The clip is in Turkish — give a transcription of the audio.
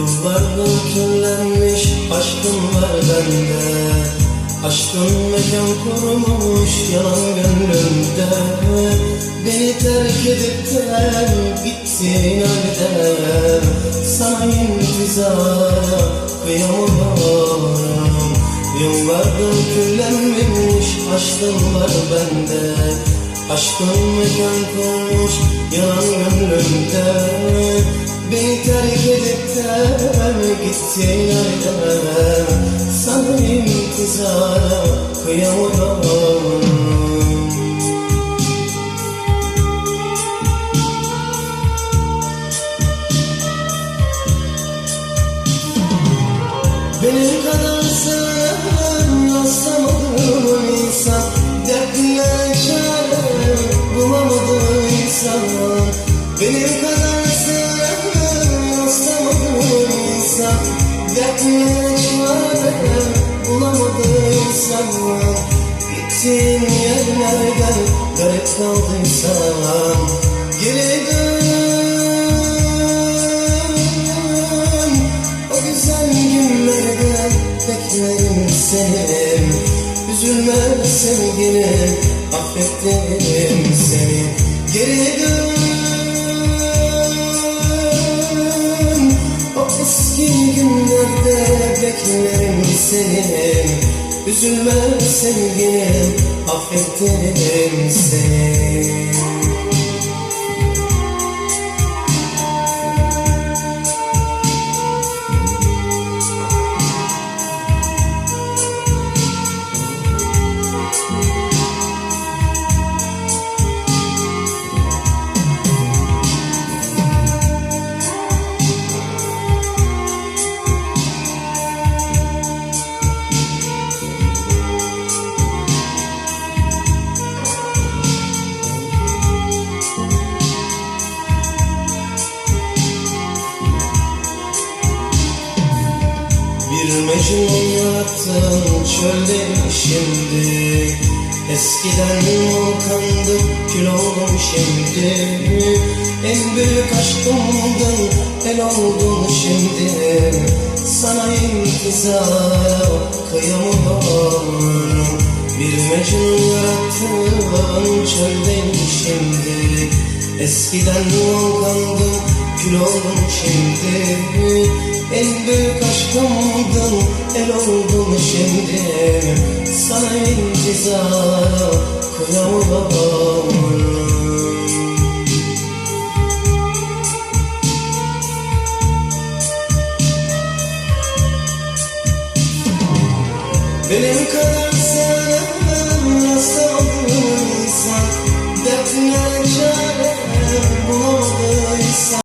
vardı kirlenmiş aşkın var bende. Aşkın mekan kurmuş yalan gönlümde. Beni terk edip de gittin halde Sana intizara kıyamam. Yıllardır küllenmiş aşkın var bende. Aşkın mekan kurmuş yalan gönlümde Beni terk edip de gittin halde Sana intizara kıyamam. Benim kadar sen rastlamadığım insan? Dertine çare bulamadıysan Benim kadar insan Dertine çare bulamadıysan Gittiğin yerlerden garip kaldıysan Geri dön. O güzel günlerde beklerim seni. Üzülme sevgilim affettim seni. Geri dön beklerim seni Üzülme sevgilim affettim seni Mecnun yarattın çölde şimdi. Eskiden volkandım kül oldum şimdi. En büyük aşkımdın el oldun şimdi. Sana intizara kıyamam. Bir Mecnun yarattın çölde şimdi. Eskiden volkandım kül oldum şimdi. En büyük aşkımdın el oldum şimdi. Sana intizara kıyamam Benim kadar